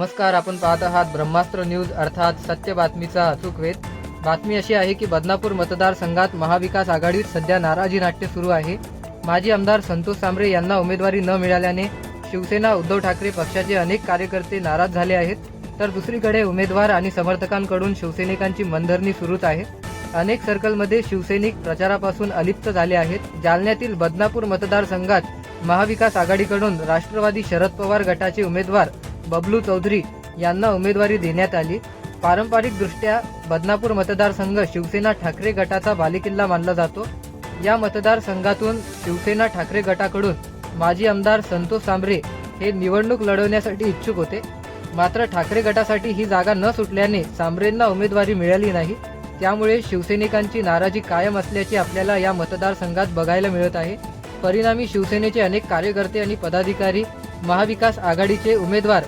नमस्कार आपण पाहत आहात ब्रह्मास्त्र न्यूज अर्थात सत्य बातमीचा अचूक वेध बातमी अशी आहे की बदनापूर मतदारसंघात महाविकास आघाडीत सध्या नाराजी नाट्य सुरू आहे. माजी आमदार संतोष सांबरे यांना उमेदवारी न मिळाल्याने शिवसेना उद्धव ठाकरे पक्षाचे अनेक कार्यकर्ते नाराज झाले आहेत. तर दुसरीकडे उमेदवार आणि समर्थकांकडून शिवसैनिकांची मनधरणी सुरूच आहे. अनेक सर्कलमध्ये शिवसैनिक प्रचारापासून अलिप्त झाले आहेत. जालन्यातील बदनापूर मतदारसंघात महाविकास आघाडीकडून राष्ट्रवादी शरद पवार गटाचे उमेदवार बबलू चौधरी यांना उमेदवारी देण्यात आली. पारंपरिकदृष्ट्या बदनापूर मतदारसंघ शिवसेना ठाकरे गटाचा बालेकिल्ला मानला जातो. या मतदारसंघातून शिवसेना ठाकरे गटाकडून माजी आमदार संतोष सांबरे हे निवडणूक लढवण्यासाठी इच्छुक होते. मात्र ठाकरे गटासाठी ही जागा न सुटल्याने सांबरेंना उमेदवारी मिळाली नाही. त्यामुळे शिवसैनिकांची नाराजी कायम असल्याचे आपल्याला या मतदारसंघात बघायला मिळत आहे. परिणामी शिवसेनेचे अनेक कार्यकर्ते आणि पदाधिकारी महाविकास आघाडीचे उमेदवार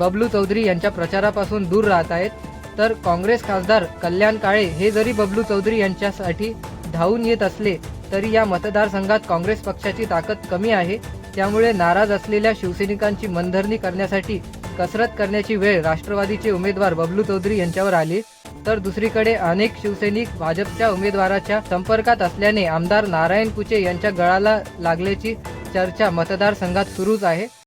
बबलू चौधरी यांच्या प्रचारापासून दूर राहत आहेत. तर काँग्रेस खासदार कल्याण काळे हे जरी बबलू चौधरी यांच्यासाठी धावून येत असले तरी या मतदारसंघात काँग्रेस पक्षाची ताकद कमी आहे. त्यामुळे नाराज असलेल्या शिवसैनिकांची मनधरणी करण्यासाठी कसरत करण्याची वेळ राष्ट्रवादीचे उमेदवार बबलू चौधरी यांच्यावर आली. तर दुसरीकडे अनेक शिवसैनिक भाजपच्या उमेदवाराच्या संपर्कात असल्याने आमदार नारायण कुचे यांच्या गळाला लागल्याची चर्चा मतदारसंघात सुरूच आहे.